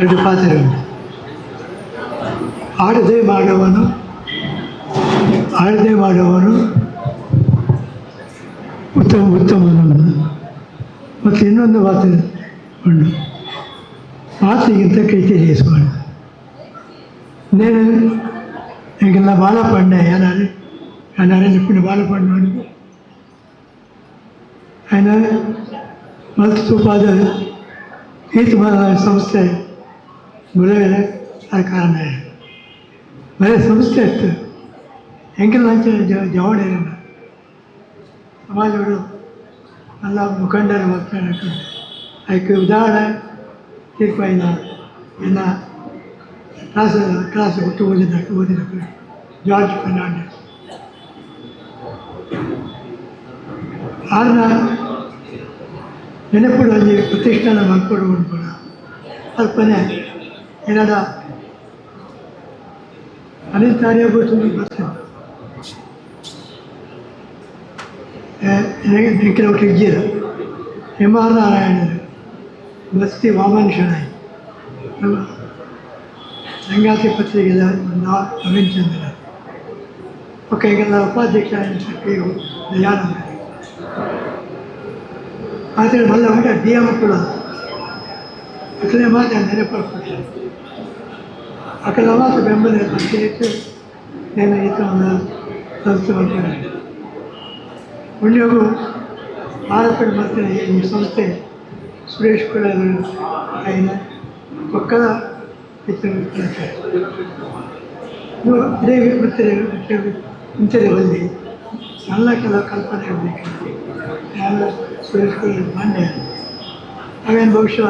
ಎರಡು ಪಾತ್ರೆ ಉಂಟು ಆಡದೆ ಮಾಡುವನು ಆಡದೆ ಮಾಡುವವನು ಉತ್ತಮ ಉತ್ತಮನು ಮತ್ತು ಇನ್ನೊಂದು ಮಾತು ಉಂಟು ಮಾತಿಗಿಂತ ಕೈ ತಿಳಿಸುವನು నేను ఇంకా నా బాలపడినా అనాలి అనాలి ఇప్పుడు బాలపడినాడు ఆయన ಮಲ್ತು ಪಾದ ಈತ ಸಂಸ್ಥೆ ಗುರುವಿನ ಕಾರಣ. ಬರೀ ಸಂಸ್ಥೆ ಇತ್ತು. ಹೆಂಗಿಲ್ಲ ಅಂತ ಜವಾಡಿ ಸಮಾಜಗಳು ಎಲ್ಲ? ಮುಖಂಡರು ಮಾತನಾಡಿಕೊಂಡು ಅದಕ್ಕೆ ಉದಾಹರಣೆ ತೀರ್ಪಾಯಿನ ಎಲ್ಲ ಕ್ಲಾಸ್ ಕ್ಲಾಸ್ ಒಟ್ಟು ಓದಿದ ಓದಿದ ಜಾರ್ಜ್ ಫರ್ನಾಂಡಿಸ್ ಆರ್ನ ನೆನಪುಗಳಲ್ಲಿ ಪ್ರತಿಷ್ಠಾನ ಮಾಡ್ಕೊಂಡು ಕೂಡ ಅಲ್ಪನೆ എന്നോട് അനിൽത്താരിയെ കുറിച്ചൊരു പ്രശ്നം എനിക്ക് ഡോക്ടർ ഇജിയത് എം ആർ നാരായണൻ. ബസ്തി വാമനുഷ്യനായി. രംഗാത്തി പത്രികയിൽ നവീൻ ചന്ദ്രൻ ഒക്കെ എങ്ങനെ ഉപാധ്യക്ഷനായ ദയാനന്ദൻ അതിന് നല്ല ഉണ്ട് ഡി എം പിള്ള ಅಕಲೆ നിരപ്പുറപ്പെട്ടു ನೆನಪಾಗ್ತದೆ ಅಕಲ സംശയിച്ച് ಬೆಂಬಲ ഈ തവണ ಸಂಸ್ಥೆ വഹിക്കുന്നുണ്ട് ಉಳಿಯೋಗು ಆರೋಪಣೆ ಮತ್ತೆ ಈ ಸಂಸ್ಥೆ ಸುರೇಶ್ ಕೂಡ ಆಯ್ನ ಪಕ್ಕದ ಹೆಚ್ಚಿನ ಇದೇ ಗೊತ್ತಿದೆ ಮುಂಚೆದೆ ಬಂದು ನನ್ನ ಕೆಲ ಕಲ್ಪನೆ ಇರಬೇಕು ಸುರೇಶ್ ಕುಳರು ಮಾನ್ಯ ಅವೇನು ಬಹುಶಃ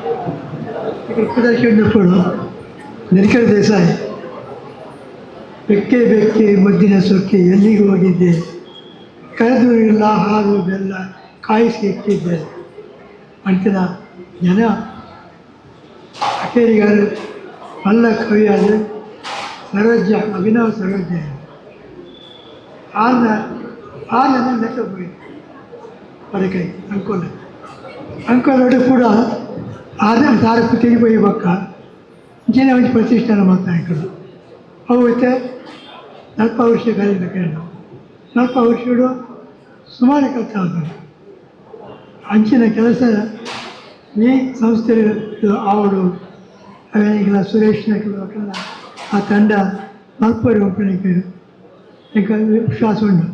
ಯಾನ ಕುದರ್ಕೊಂಡು ನಿರಿಕಲ್ ದೇಸಾಯಿ ಬೆಕ್ಕೆ ಬೆಕ್ಕೆ ಮುದ್ದಿನ ಸೊಕ್ಕೆ ಎಲ್ಲಿಗೆ ಹೋಗಿದ್ದೆ ಕರೆದು ಇಲ್ಲ ಹಾಲು ಬೆಲ್ಲ ಕಾಯಿಸಿ ಇಟ್ಟಿದ್ದೆ ಅಂತಿನ ಜನ ಅಕೇರಿಗಾರು ಮಲ್ಲ ಕವಿಯಾದ ಸರೋಜ ಅಭಿನವ ಸರೋಜ ಆದ ಆ ಜನ ಲೆಕ್ಕ ಹೋಗಿ పడకాయి అంకోల అంకోలోడు కూడా ಆಧಾರ್ ಸಾರಸ್ತು ತೆಗಿಬೋಯಿ ಬಕ್ಕ ಒಂದು ಪ್ರತಿಷ್ಠಾನ ಮಾತಾಡಿಕೊಂಡು ಅವತ್ತೆ ನಲ್ಪ ವರ್ಷ ಕಲಿದ ಕೇಳ ನಲ್ಪ ವರ್ಷಗಳು ಸುಮಾರು ಕೆಲಸ ಆಗ್ತದೆ ಅಂಚಿನ ಕೆಲಸ ಈ ಸಂಸ್ಥೆ ಅವರು ಅವೇನಿಲ್ಲ ಸುರೇಶ್ ನಾಯ್ಕಲ್ಲ ಆ ತಂಡ ನಲ್ಪರು ಒಬ್ಬನಿಗೆ ಎಂಕ ವಿಶ್ವಾಸ ಉಂಟು.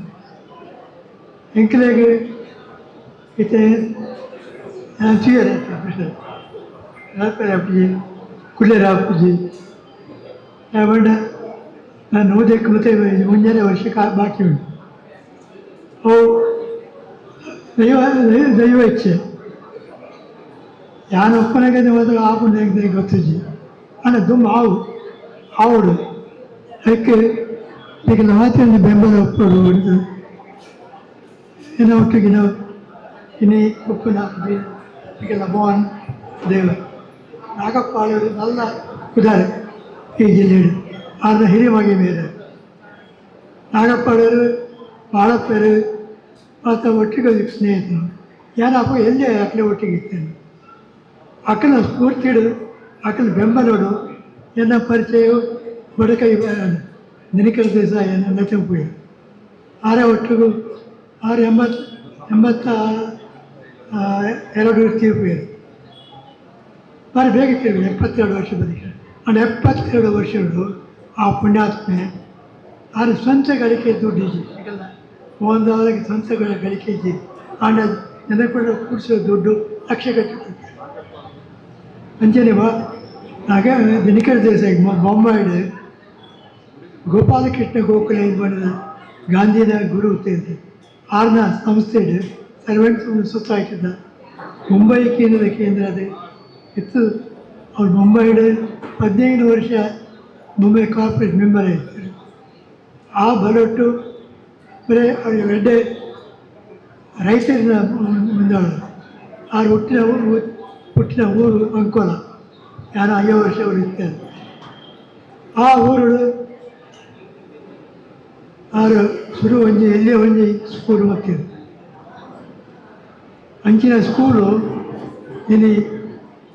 ಎಂಕಲಾಗಿ ಇತ್ತೆ ಪ್ರಶ್ನೆ ಚೀರ ರಾಪುಜಿ ಕುಳ್ಳೆ ರಾಪುಜಿ ಬಂಡ ನಾನು ಓದಕ್ಕೆ ಮತ್ತೆ ಮುಂಜಾನೆ ವರ್ಷ ಕಾ ಬಾಕಿ ಉಂಟು ಅವು ದೈವ ದೈವ- ದೈವ ಇಚ್ಛೆ ಯಾನು ಒಪ್ಪನಾಗೆ ಹೋದ್ರೆ ಆ ಪುಣ್ಯ ಗೊತ್ತಿಜ್ಜಿ ಅಣ್ಣ ದುಮ್ಮ ಆವು ಆವುಡು ಅದಕ್ಕೆ ಈಗ ಮಾತಿನ ಬೆಂಬಲ ಒಪ್ಪಡು ಅಂತ ಏನೋ ಒಟ್ಟಿಗೆ ನಾವು ಇನ್ನೇ ಉಪ್ಪಿನ ಈಗೆಲ್ಲ ಮೋಹನ್ ದೇವ ನಾಗಪ್ಪ ಆಳವರು ನಲ್ಲ ಉದಾರೆ ಈ ಜಿಲ್ಲೆಯಲ್ಲಿ ಆದ ಹಿರಿಯವಾಗಿ ಬೇರೆ ನಾಗಪ್ಪ ಆಳವರು ಬಾಳಪ್ಪರು ಆತ ಒಟ್ಟಿಗೆ ಸ್ನೇಹಿತರು ಯಾರಪ್ಪ ಎಲ್ಲೇ ಅಕ್ಕಲೆ ಒಟ್ಟಿಗೆ ಇರ್ತೇನೆ ಅಕ್ಕನ ಸ್ಫೂರ್ತಿಡು ಅಕ್ಕನ ಬೆಂಬಲೋಡು ಎನ್ನ ಪರಿಚಯವು ಬಡಕೈ ನಿನಕರ ದೇಸಾಯಿ ನನ್ನ ಚಂಪುಯ ಆರ ಒಟ್ಟಿಗೂ ಆರು ಎಂಬತ್ತು ಎಂಬತ್ತ ಆ, ಎರಡು ತೀರ್ಪು ಭಾರಿ ಬೇಗ ಕೇಳಿ ಎಪ್ಪತ್ತೆರಡು ವರ್ಷ ಬದುಕಿದೆ ಅಂಡ್ ಎಪ್ಪತ್ತೆರಡು ವರ್ಷಗಳು ಆ ಪುಣ್ಯಾತ್ಮೆ ಆರು ಸ್ವಂತ ಗಳಿಕೆ ದುಡ್ಡು ಈಗೆಲ್ಲ ಒಂದು ಅವರಿಗೆ ಸ್ವಂತ ಗಳ- ಗಳಿಕೆ ಇದ್ದಿ ಆಂಡ ಕೂಡ ಕೂಡಿಸೋ ದುಡ್ಡು ಲಕ್ಷ ಕಟ್ಟಿ ಅಂಚನೆ ಬಾ. ಆಗ ದಿನಕರ ದೇಸಾಯಿ ಬೊಂಬಾಯಿಡು ಗೋಪಾಲಕೃಷ್ಣ ಗೋಖಲೆ ಇದು ಮಾಡಿದ ಗಾಂಧಿನ ಗುರು ಅಂತ ಆರ್ನ ಸಂಸ್ಥೆ ಸರ್ವೆಂಟ್ ಸೊಸೈಟಿದ ಮುಂಬೈ ಕೇಂದ್ರದ ಕೇಂದ್ರ ಅದು. ಇತ್ತು ಅವ್ರು ಮುಂಬೈಡು ಹದಿನೈದು ವರ್ಷ ಮುಂಬೈ ಕಾರ್ಪೊರೇಟ್ ಮೆಂಬರ್ ಇರ್ತಾರೆ ಆ ಬಲೊಟ್ಟು ಬರೀ ಅವ್ರಿಗೆ ಎಡ್ಡೆ ರೈತರಿನ ಮುಂದಾಳು ಆರು ಹುಟ್ಟಿನ ಊರು ಹುಟ್ಟಿನ ಊರು ಅಂಕೋಲ ಯಾರು ಐದು ವರ್ಷ ಅವರು ಇರ್ತಾರೆ ಆ ಊರುಗಳು ಆರು ಶುರು ಒಂಜಿ ಎಲ್ಲಿ ಒಂಜಿ ಸ್ಕೂಲ್ ಹೋಗ್ತಿದ್ರು ಅಂಚಿನ ಸ್ಕೂಲು ಇಲ್ಲಿ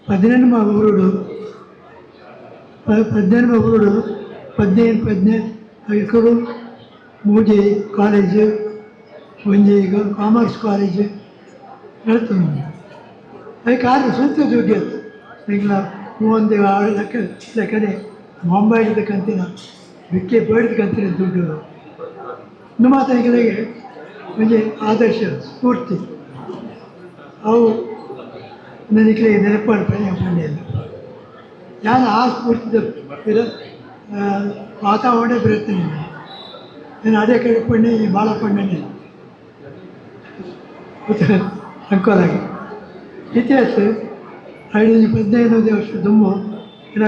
ಪದಿನೆಂಟು ಊರುಡು ಪ- ಪದಿನೆಂಟು ಊರುಡು పద్దెనిమిది ಪದಿನೈದು ಇಕ್ಕಡು ಮೂಜಿ ಕಾಲೇಜು, ಒಂಜಿ ಕಾಮರ್ಸ್ ಕಾಲೇಜು ಹೇಳ್ತೀನಿ ಅದಕ್ಕೆ ಆದ್ರೆ ಸ್ವಂತ ದುಡ್ಡು ಈಗ ಮೂವೊಂದು ಆರು ಲೆಕ್ಕ ಲೆಕ್ಕನೆ ಕಂತಿನ ಬಿಕ್ಕೆ ಬೇಡದ ಕಂತಿನ ದುಡ್ಡು. ನಮ್ಮ ಮಾತನಿಗಳಿಗೆ ಒಂಜಿ ಆದರ್ಶ ಸ್ಫೂರ್ತಿ. ಅವು ನನಗೆ ನೆನಪಾಡು ಪಂಡಿಯಲ್ಲ ನಾನು ಆ ಸ್ಫೂರ್ತಿದ ಇರ ಆ, ವಾತಾವರಣ ಬರುತ್ತೇನೆ ನಾನು ಅದೇ ಕಡೆ ಪಣ್ಣೆ ಭಾಳ ಪಣ್ಣನೆ ಅನುಕೂಲಾಗಿ ಇತಿಹಾಸ ಐದು ಹದಿನೈದು ವರ್ಷ ದುಮ್ಮು ಇಲ್ಲ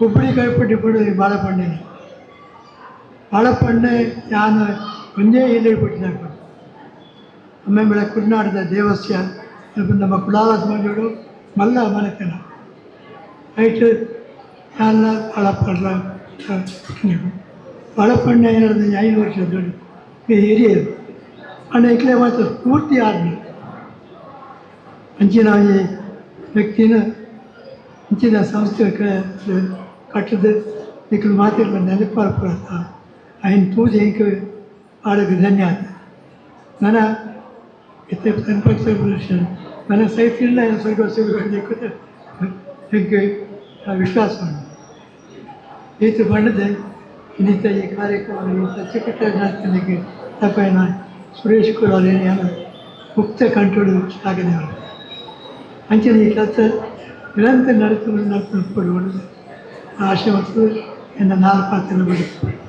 ಹುಬ್ಬಳ್ಳಿ ಕೈಪಟ್ಟಿ ಪಡು ಭಾಳ ಪಣ್ಣನೆ ಭಾಳ ಪಣ್ಣೆ ಯಾನು ಒಂದೇ ಇಲ್ಲಿ ಬಿಟ್ಟಿದ್ದಾಗ ಆಮೇಲೆ ಕುರ್ನಾಟಕದ ದೇವಸ್ಯ ನಮ್ಮ ಕುಲಾಲ ಸಮಾಜಗಳು ಮಲ್ಲ ಮನೆತನ ಐಟ್ ಎಲ್ಲ ಹಳಪಡ್ರ ಹಳಪಣ್ಣ ಏನಾದ್ರು ಐದು ವರ್ಷ ದೊಡ್ಡ ಈ ಹಿರಿಯರು ಅಣ್ಣ ಇಕ್ಲೆ ಮಾತ್ರ ಪೂರ್ತಿ ಆದ್ಮಿ ಅಂಚಿನ ಈ ವ್ಯಕ್ತಿನ ಅಂಚಿನ ಸಂಸ್ಥೆ ಕಟ್ಟದ ಇಕ್ಲು ಮಾತಿರ್ಲ ನೆನಪಾರ್ಪುರ ఆయన పూజ ఇంక వాళ్ళకి ధన్యవాద మన ಇತ್ತೆ ಸಂಪರ್ಕ ಸೊಲ್ಯೂಷನ್ ನನ್ನ ಸೈತಿಲ್ಲ ಸ್ವರ್ಗ ಸಿಗುತ್ತದೆ ಇಂಕ ವಿಶ್ವಾಸ ಈತ ಬಣ್ಣದೆ ಇನ್ನಿತ ಈ ಕಾರ್ಯಕ್ರಮ ಈ ಸತ್ಯಕಟ್ಟನಿಗೆ ತಪ್ಪೇನ ಸುರೇಶ್ ಕುಲಾಲ್ ಏನು ಮುಕ್ತ ಕಂಠೋಡು ಸಾಗದೆ ಅವರು. ಅಂಚಿನ ಈ ಕೆಲಸ ನಿರಂತರ ನಡೆಸಲು ನಡೆಸಿಕೊಳ್ಳುವುದು ಆಶೆ ಮತ್ತು ಎನ್ನ ನಾಲ್ಕು ಪಾತ್ರ ಬಿಡುತ್ತೆ